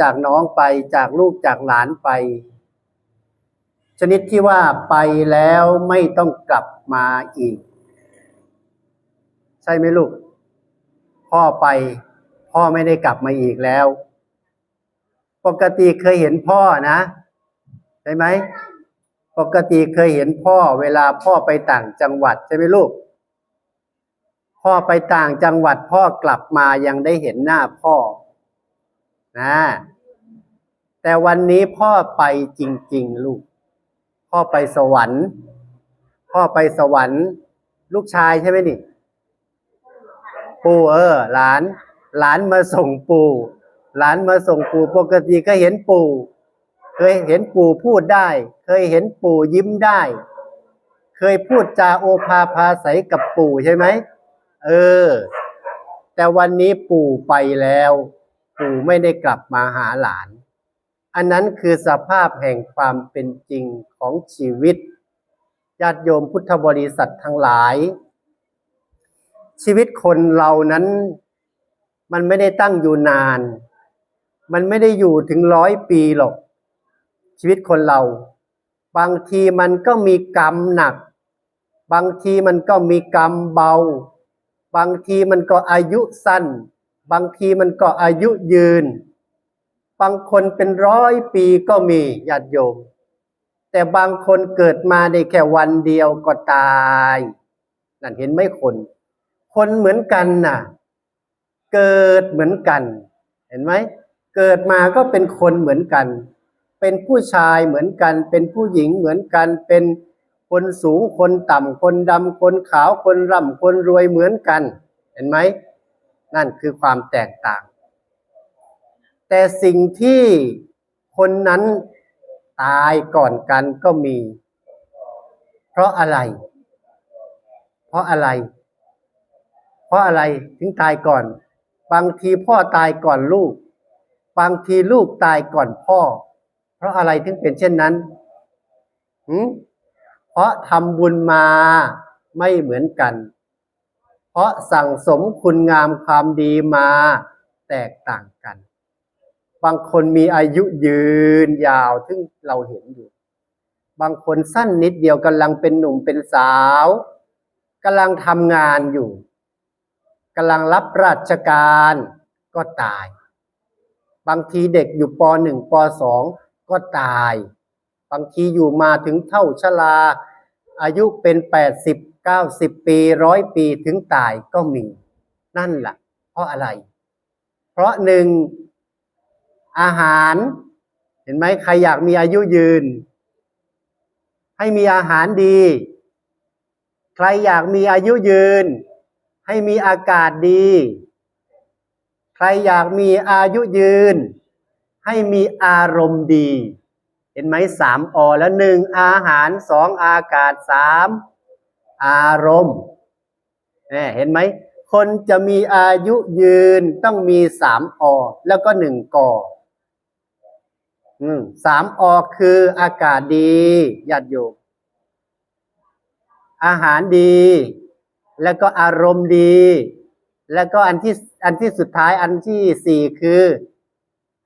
จากน้องไปจากลูกจากหลานไป ชนิดที่ว่าไปแล้วไม่ต้องกลับมาอีก ใช่ไหมลูก พ่อไปพ่อไม่ได้กลับมาอีกแล้ว ปกติเคยเห็นพ่อนะใช่ไหมปกติเคยเห็นพ่อเวลาพ่อไปต่างจังหวัดใช่ไหมลูก พ่อไปต่างจังหวัดพ่อกลับมายังได้เห็นหน้าพ่อ นะ แต่วันนี้พ่อไปจริง ๆ ลูก พ่อไปสวรรค์ พ่อไปสวรรค์ ลูกชายใช่ไหมนี่ ปู่เออ หลาน หลานมาส่งปู่ หลานมาส่งปู่ปกติก็เห็นปู่ เคยเห็นปู่พูดได้ เคยเห็นปู่ยิ้มได้ เคยพูดจาโอภาพาใสกับปู่ใช่ไหมเออ แต่วันนี้ปู่ไปแล้ว ปู่ไม่ได้กลับมาหาหลาน อันนั้นคือสภาพแห่งความเป็นจริงของชีวิตญาติโยมพุทธบริษัททั้งหลาย ชีวิตคนเรานั้น มันไม่ได้ตั้งอยู่นาน มันไม่ได้อยู่ถึงร้อยปีหรอก ชีวิตคนเรา บางทีมันก็มีกรรมหนัก บางทีมันก็มีกรรมเบา บางทีมันก็อายุสั้น บางทีมันก็อายุยืน บางคนเป็นร้อยปีก็มีญาติโยม แต่บางคนเกิดมาในแค่วันเดียวก็ตายนั่นเห็นไหมคน คนเหมือนกันน่ะ เกิดเหมือนกัน เห็นไหมเกิดมาก็เป็นคนเหมือนกัน เป็นผู้ชายเหมือนกัน เป็นผู้หญิงเหมือนกัน เป็นคนสูงคนต่ำคนดำคนขาวคนร่ำคนรวยเหมือนกัน เห็นไหม นั่นคือความแตกต่าง แต่สิ่งที่คนนั้นตายก่อนกันก็มี เพราะอะไร เพราะอะไร เพราะอะไรถึงตายก่อน บางทีพ่อตายก่อนลูก บางทีลูกตายก่อนพ่อ เพราะอะไรถึงเป็นเช่นนั้นหืมเพราะทำบุญมาไม่เหมือนกัน เพราะสั่งสมคุณงามความดีมาแตกต่างกัน บางคนมีอายุยืนยาวซึ่งเราเห็นอยู่ บางคนสั้นนิดเดียวกำลังเป็นหนุ่มเป็นสาวกำลังทำงานอยู่กำลังรับราชการก็ตาย บางทีเด็กอยู่ปหนึ่งปสองก็ตาย บางทีอยู่มาถึงเท่าชราอายุเป็นแปดสิบ เก้าสิบปีร้อยปีถึงตายก็มี นั่นแหละเพราะอะไร เพราะหนึ่งอาหาร เห็นไหมใครอยากมีอายุยืน ให้มีอาหารดี ใครอยากมีอายุยืน ให้มีอากาศดี ใครอยากมีอายุยืน ให้มีอารมณ์ดี เห็นไหมสามอแล้วหนึ่งอาหารสองอากาศสาม อารมณ์เนี่ยเห็นไหม คนจะมีอายุยืนต้องมีสามอแล้วก็หนึ่งกอสามอคืออากาศดีญาติโยมอาหารดี แล้วก็อารมณ์ดี แล้วก็อันที่อันที่สุดท้ายอันที่สี่คือ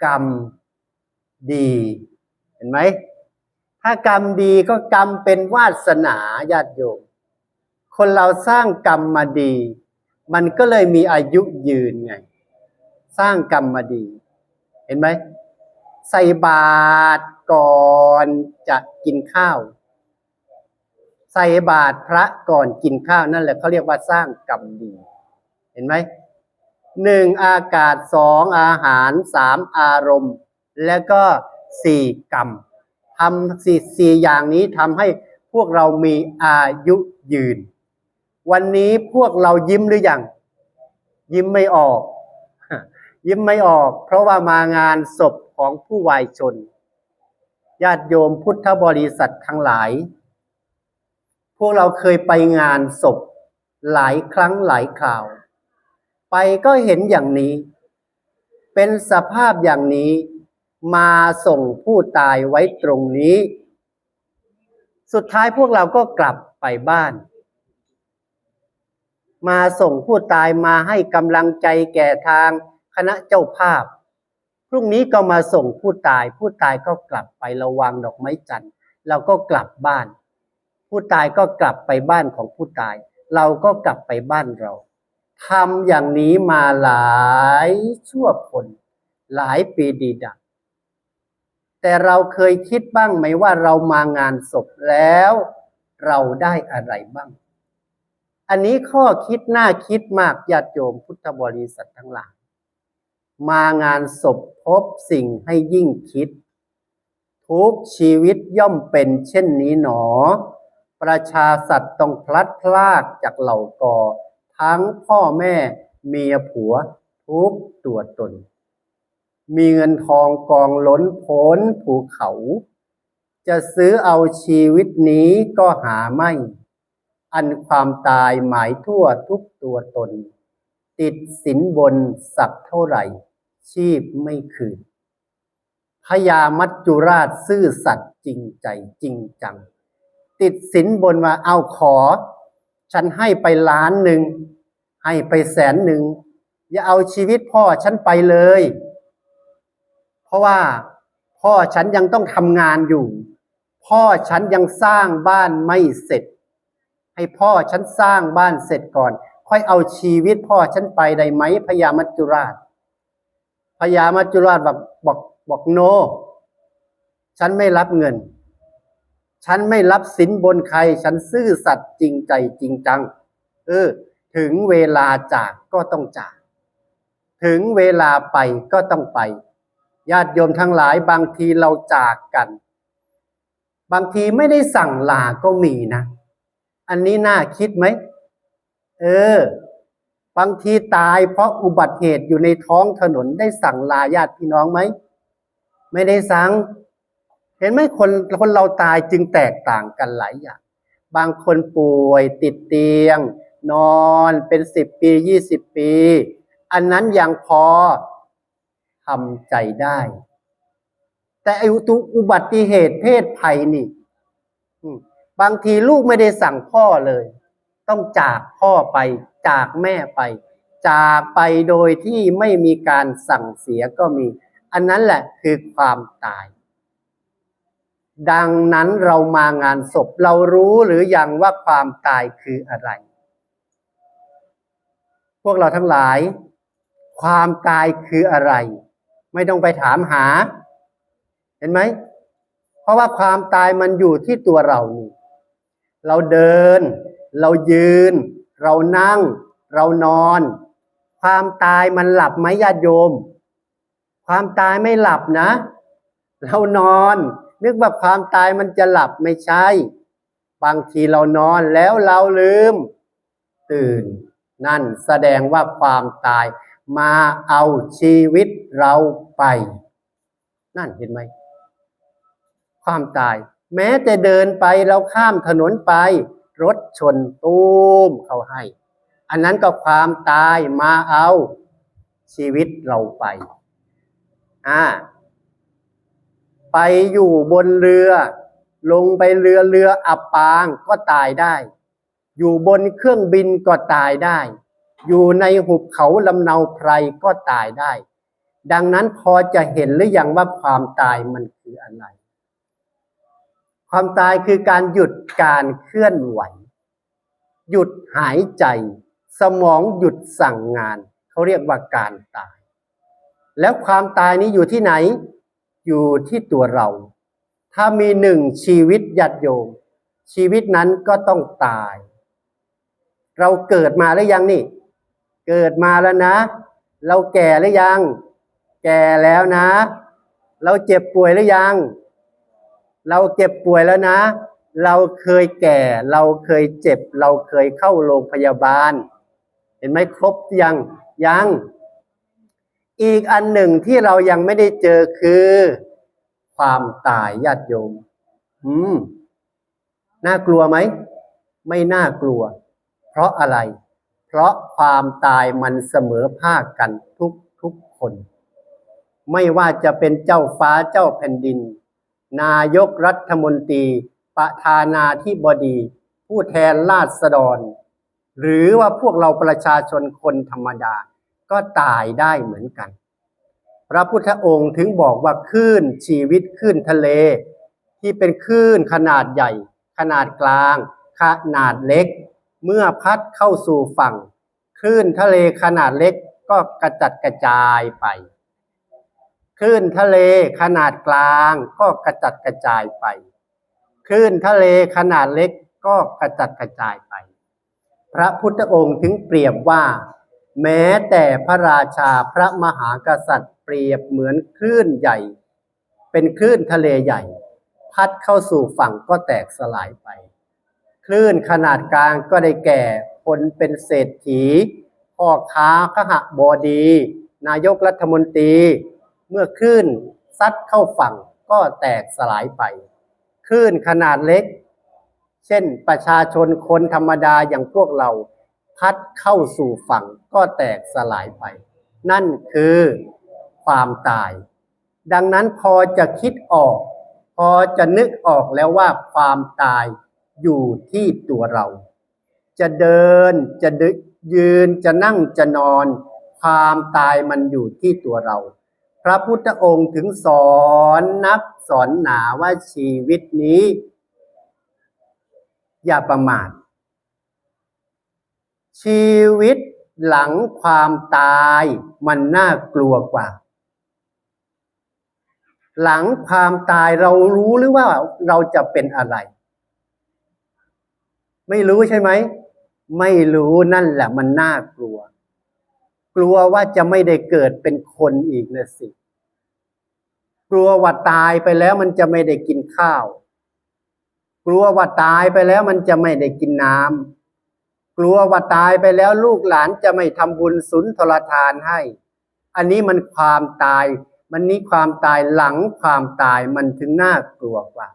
กรรมดี เห็นไหม ถ้ากรรมดีก็กรรมเป็นวาสนาญาติโยม คนเราสร้างกรรมมาดี มันก็เลยมีอายุยืนไง สร้างกรรมมาดี เห็นไหมใส่บาตรก่อนจะกินข้าว ใส่บาตรพระก่อนกินข้าวนั่นแหละเขาเรียกว่าสร้างกรรมดี เห็นไหมหนึ่งอากาศสองอาหารสามอารมณ์ แล้วก็สี่กรรมทำสี่สี่อย่างนี้ทำให้พวกเรามีอายุยืน วันนี้พวกเรายิ้มหรือยัง ยิ้มไม่ออก ยิ้มไม่ออก เพราะว่ามางานศพของผู้วายชน ญาติโยมพุทธบริษัททั้งหลาย พวกเราเคยไปงานศพหลายครั้งหลายคราว ไปก็เห็นอย่างนี้ เป็นสภาพอย่างนี้มาส่งผู้ตายไว้ตรงนี้ สุดท้ายพวกเราก็กลับไปบ้าน มาส่งผู้ตายมาให้กำลังใจแก่ทางคณะเจ้าภาพ พรุ่งนี้ก็มาส่งผู้ตาย ผู้ตายก็กลับไประวางดอกไม้จันทร์เราก็กลับบ้าน ผู้ตายก็กลับไปบ้านของผู้ตาย เราก็กลับไปบ้านเราทำอย่างนี้มาหลายชั่วคนหลายปีดีดักแต่เราเคยคิดบ้างไหมว่าเรามางานศพแล้ว เราได้อะไรบ้าง อันนี้ข้อคิดน่าคิดมากญาติโยมพุทธบริษัททั้งหลายมางานศพพบสิ่งให้ยิ่งคิด ทุกชีวิตย่อมเป็นเช่นนี้หนอ ประชาสัตว์ต้องพลัดพรากจากเหล่ากอ ทั้งพ่อแม่เมียผัว ทุกตัวตน มีเงินทองกองล้นพ้นภูเขา จะซื้อเอาชีวิตนี้ก็หาไม่ อันความตายหมายทั่วทุกตัวตน ติดสินบนสักเท่าไหร่ ชีพไม่คืนพญามัจจุราชซื่อสัตย์จริงใจจริงจัง ติดสินบนว่าเอาขอ ฉันให้ไปล้านหนึ่ง ให้ไปแสนหนึ่ง อย่าเอาชีวิตพ่อฉันไปเลย เพราะว่าพ่อฉันยังต้องทำงานอยู่ พ่อฉันยังสร้างบ้านไม่เสร็จ ให้พ่อฉันสร้างบ้านเสร็จก่อน ค่อยเอาชีวิตพ่อฉันไปได้ไหมพญามัจจุราชพญามัจจุราชบอกบอกบอกโน ฉันไม่รับเงิน ฉันไม่รับสินบนใคร ฉันซื่อสัตย์จริงใจจริงจัง เออ ถึงเวลาจากก็ต้องจาก ถึงเวลาไปก็ต้องไป ญาติโยมทั้งหลายบางทีเราจากกัน บางทีไม่ได้สั่งลาก็มีนะ อันนี้น่าคิดไหม เออ บางทีตายเพราะอุบัติเหตุอยู่ในท้องถนนได้สั่งลาญาติพี่น้องไหม ไม่ได้สั่ง เห็นไหมคนคนเราตายจึงแตกต่างกันหลายอย่าง บางคนป่วยติดเตียง นอนเป็นสิบปียี่สิบปี อันนั้นยังพอทำใจได้ แต่ไอ้อุบัติเหตุเพศภัยนี่ บางทีลูกไม่ได้สั่งพ่อเลย ต้องจากพ่อไป จากแม่ไป จากไปโดยที่ไม่มีการสั่งเสียก็มี อันนั้นแหละคือความตาย ดังนั้นเรามางานศพเรารู้หรือยังว่าความตายคืออะไร พวกเราทั้งหลาย ความตายคืออะไร ไม่ต้องไปถามหา เห็นไหมเพราะว่าความตายมันอยู่ที่ตัวเรานี่ เราเดิน เรายืน เรานั่ง เรานอน ความตายมันหลับไหมญาติโยม ความตายไม่หลับนะ เรานอน นึกว่าความตายมันจะหลับไม่ใช่ บางทีเรานอนแล้วเราลืม ตื่น นั่นแสดงว่าความตายมาเอาชีวิตเราไป นั่นเห็นไหม ความตาย แม้แต่เดินไปเราข้ามถนนไป รถชนตูมเขาให้ อันนั้นก็ความตายมาเอาชีวิตเราไป อ่า ไปอยู่บนเรือ ลงไปเรือเรืออับปางก็ตายได้ อยู่บนเครื่องบินก็ตายได้ อยู่ในหุบเขาลำเนาไพรก็ตายได้ ดังนั้นพอจะเห็นหรือยังว่าความตายมันคืออะไร ความตายคือการหยุดการเคลื่อนไหว หยุดหายใจ สมองหยุดสั่งงาน เขาเรียกว่าการตาย แล้วความตายนี้อยู่ที่ไหน อยู่ที่ตัวเรา ถ้ามีหนึ่งชีวิตยัดโยม ชีวิตนั้นก็ต้องตาย เราเกิดมาหรือยังนี่ เกิดมาแล้วนะ เราแก่หรือยัง แก่แล้วนะ เราเจ็บป่วยหรือยัง เราเจ็บป่วยแล้วนะ เราเคยแก่ เราเคยเจ็บ เราเคยเข้าโรงพยาบาล เห็นไหมครบยังยัง อีกอันหนึ่งที่เรายังไม่ได้เจอคือ ความตายญาติโยม อืม น่ากลัวไหม ไม่น่ากลัว เพราะอะไร เพราะความตายมันเสมอภาคกันทุกทุกคน ไม่ว่าจะเป็นเจ้าฟ้าเจ้าแผ่นดิน นายกรัฐมนตรี ประธานาธิบดี ผู้แทนราษฎร หรือว่าพวกเราประชาชนคนธรรมดา ก็ตายได้เหมือนกัน พระพุทธองค์ถึงบอกว่าคลื่นชีวิตคลื่นทะเล ที่เป็นคลื่นขนาดใหญ่ ขนาดกลาง ขนาดเล็ก เมื่อพัดเข้าสู่ฝั่งคลื่นทะเลขนาดเล็กก็กระจัดกระจายไป คลื่นทะเลขนาดกลางก็กระจัดกระจายไป คลื่นทะเลขนาดเล็กก็กระจัดกระจายไป พระพุทธองค์ถึงเปรียบว่า แม้แต่พระราชาพระมหากษัตริย์เปรียบเหมือนคลื่นใหญ่ เป็นคลื่นทะเลใหญ่ พัดเข้าสู่ฝั่งก็แตกสลายไป คลื่นขนาดกลางก็ได้แก่คนเป็นเศรษฐีพ่อค้าขหบดี นายกรัฐมนตรี เมื่อคลื่นซัดเข้าฝั่งก็แตกสลายไปคลื่นขนาดเล็ก เช่นประชาชนคนธรรมดาอย่างพวกเราพัดเข้าสู่ฝั่งก็แตกสลายไป นั่นคือความตาย ดังนั้นพอจะคิดออก พอจะนึกออกแล้วว่าความตายอยู่ที่ตัวเรา จะเดินจะดึกยืนจะนั่งจะนอน ความตายมันอยู่ที่ตัวเรา พระพุทธองค์ถึงสอนนักสอนหนาว่าชีวิตนี้ อย่าประมาท ชีวิตหลังความตายมันน่ากลัวกว่า หลังความตายเรารู้หรือว่าเราจะเป็นอะไร ไม่รู้ใช่ไหม ไม่รู้นั่นแหละมันน่ากลัว กลัวว่าจะไม่ได้เกิดเป็นคนอีกนะสิ กลัวว่าตายไปแล้วมันจะไม่ได้กินข้าว กลัวว่าตายไปแล้วมันจะไม่ได้กินน้ำกลัวว่าตายไปแล้วลูกหลานจะไม่ทำบุญสุนทรทานให้ อันนี้มันความตาย มันนี้ความตายหลังความตายมันถึงน่ากลัวกว่า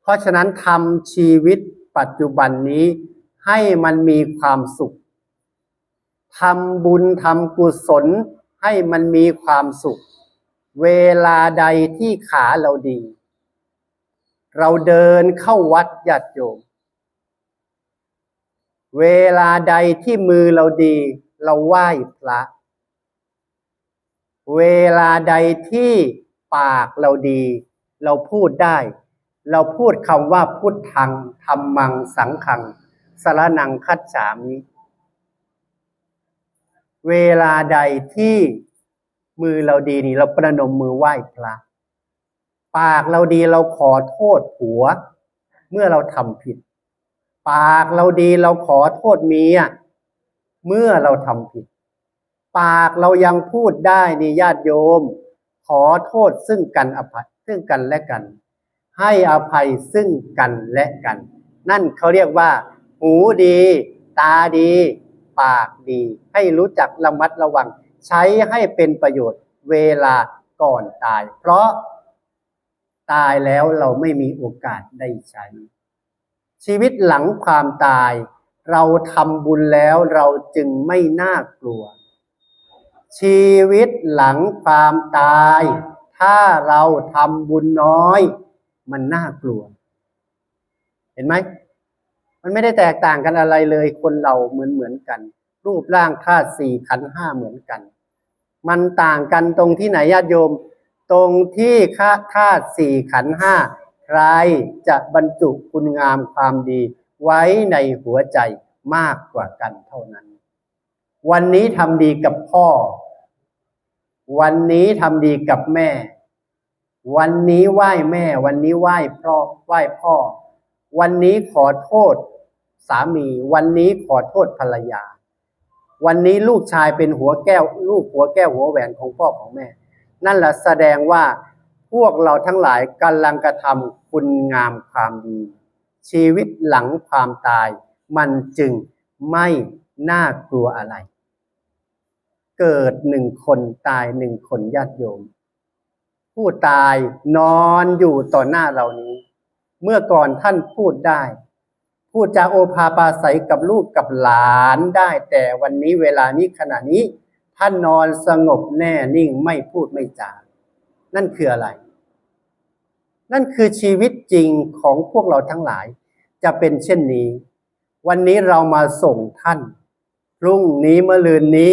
เพราะฉะนั้นทำชีวิตปัจจุบันนี้ให้มันมีความสุข ทำบุญทำกุศลให้มันมีความสุข เวลาใดที่ขาเราดี เราเดินเข้าวัดญาติโยม เวลาใดที่มือเราดี เราไหว้พระ เวลาใดที่ปากเราดี เราพูดได้ เราพูดคำว่าพุทธังธรรมังสังขังสารนังคัจฉามิ เวลาใดที่มือเราดีนี่เราประนมมือไหว้พระ ปากเราดีเราขอโทษผัว เมื่อเราทำผิด ปากเราดีเราขอโทษเมียเมื่อเราทำผิด ปากเรายังพูดได้นี่ญาติโยม ขอโทษซึ่งกันอภัยซึ่งกันและกัน ให้อภัยซึ่งกันและกัน นั่นเขาเรียกว่า หูดี ตาดี ปากดี ให้รู้จักระมัดระวัง ใช้ให้เป็นประโยชน์เวลาก่อนตาย เพราะตายแล้วเราไม่มีโอกาสได้ใช้ ชีวิตหลังความตาย เราทำบุญแล้วเราจึงไม่น่ากลัว ชีวิตหลังความตาย ถ้าเราทำบุญน้อย มันน่ากลัว เห็นไหม มันไม่ได้แตกต่างกันอะไรเลย คนเราเหมือนเหมือนกัน รูปร่างธาตุสี่ขันห้าเหมือนกัน มันต่างกันตรงที่ไหนญาติโยม ตรงที่ค่าธาตุสี่ขันห้าใครจะบรรจุคุณงามความดี ไว้ในหัวใจมากกว่ากันเท่านั้น วันนี้ทำดีกับพ่อ วันนี้ทำดีกับแม่ วันนี้ไหว้แม่ วันนี้ไหว้พ่อไหว้พ่อ วันนี้ขอโทษสามี วันนี้ขอโทษภรรยา วันนี้ลูกชายเป็นหัวแก้ว ลูกหัวแก้วหัวแหวนของพ่อของแม่ นั่นแหละแสดงว่าพวกเราทั้งหลายกำลังกระทำคุณงามความดี ชีวิตหลังความตาย มันจึงไม่น่ากลัวอะไร เกิดหนึ่งคนตายหนึ่งคนญาติโยม ผู้ตายนอนอยู่ต่อหน้าเรานี้ เมื่อก่อนท่านพูดได้ พูดจาโอภาปาศัยกับลูกกับหลานได้ แต่วันนี้เวลานี้ขณะนี้ ท่านนอนสงบแน่นิ่งไม่พูดไม่จา นั่นคืออะไร นั่นคือชีวิตจริงของพวกเราทั้งหลาย จะเป็นเช่นนี้ วันนี้เรามาส่งท่าน พรุ่งนี้เมื่อลืนนี้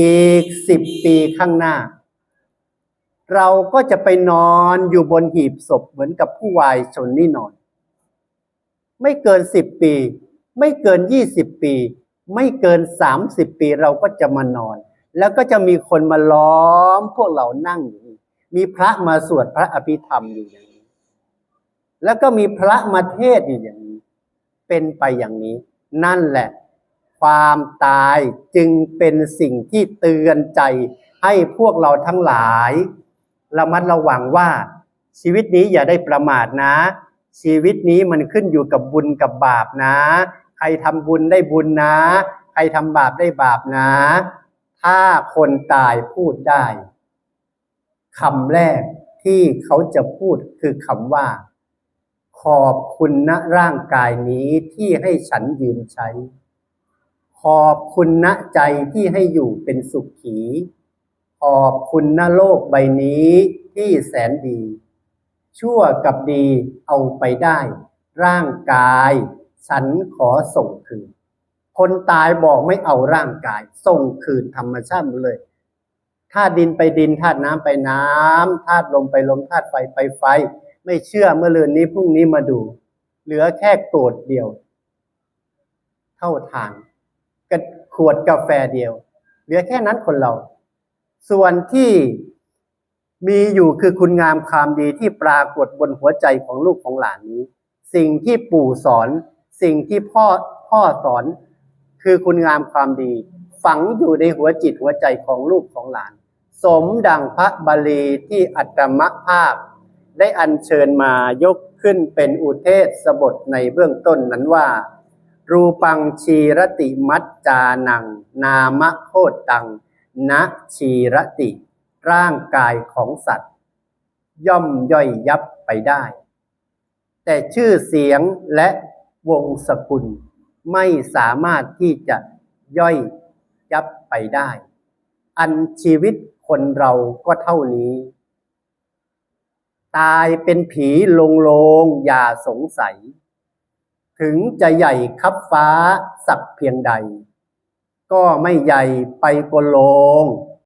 อีกสิบปีข้างหน้า เราก็จะไปนอนอยู่บนหีบศพเหมือนกับผู้วายชนนี่นอน ไม่เกินสิบปี ไม่เกินยี่สิบปี ไม่เกินสามสิบปีเราก็จะมานอน แล้วก็จะมีคนมาล้อมพวกเรานั่งอยู่นี่มีพระมาสวดพระอภิธรรมอยู่อย่างนี้ แล้วก็มีพระมาเทศอยู่อย่างนี้ เป็นไปอย่างนี้ นั่นแหละ ความตายจึงเป็นสิ่งที่เตือนใจให้พวกเราทั้งหลาย ระมัดระวังว่าชีวิตนี้อย่าได้ประมาทนะ ชีวิตนี้มันขึ้นอยู่กับบุญกับบาปนะ ใครทำบุญได้บุญนะ ใครทำบาปได้บาปนะ ถ้าคนตายพูดได้คำแรกที่เขาจะพูดคือคำว่า ขอบคุณนะร่างกายนี้ที่ให้ฉันยืมใช้ ขอบคุณนะใจที่ให้อยู่เป็นสุขขี อบคุณนะโลกใบนี้ที่แสนดี ชั่วกับดีเอาไปได้ ร่างกาย ฉันขอส่งคืน คนตายบอกไม่เอาร่างกาย ส่งคืนธรรมชาติหมดเลยธาตุดินไปดินธาตุน้ำไปน้ำธาตุลมไปลมธาตุไฟไปไฟ ไม่เชื่อเมื่อเลือนนี้พรุ่งนี้มาดู เหลือแค่โกรธเดียว เท่าทานกขวดกาแฟเดียว เหลือแค่นั้นคนเรา ส่วนที่มีอยู่คือคุณงามความดีที่ปรากฏบนหัวใจของลูกของหลานนี้ สิ่งที่ปู่สอน สิ่งที่พ่อพ่อสอน คือคุณงามความดี ฝังอยู่ในหัวจิตหัวใจของลูกของหลาน สมดังพระบาลีที่อัตมภาพ ได้อัญเชิญมายกขึ้นเป็นอุเทศบทในเบื้องต้นนั้นว่า รูปังชีรติมัจจานัง นามโคตตัง นะชีรติ ร่างกายของสัตว์ ย่อมย่อยยับไปได้ แต่ชื่อเสียงและวงสกุลไม่สามารถที่จะย่อยยับไปได้ อันชีวิตคนเราก็เท่านี้ ตายเป็นผีลงโลงอย่าสงสัย ถึงจะใหญ่คับฟ้าสักเพียงใด ก็ไม่ใหญ่ไปกว่าโลง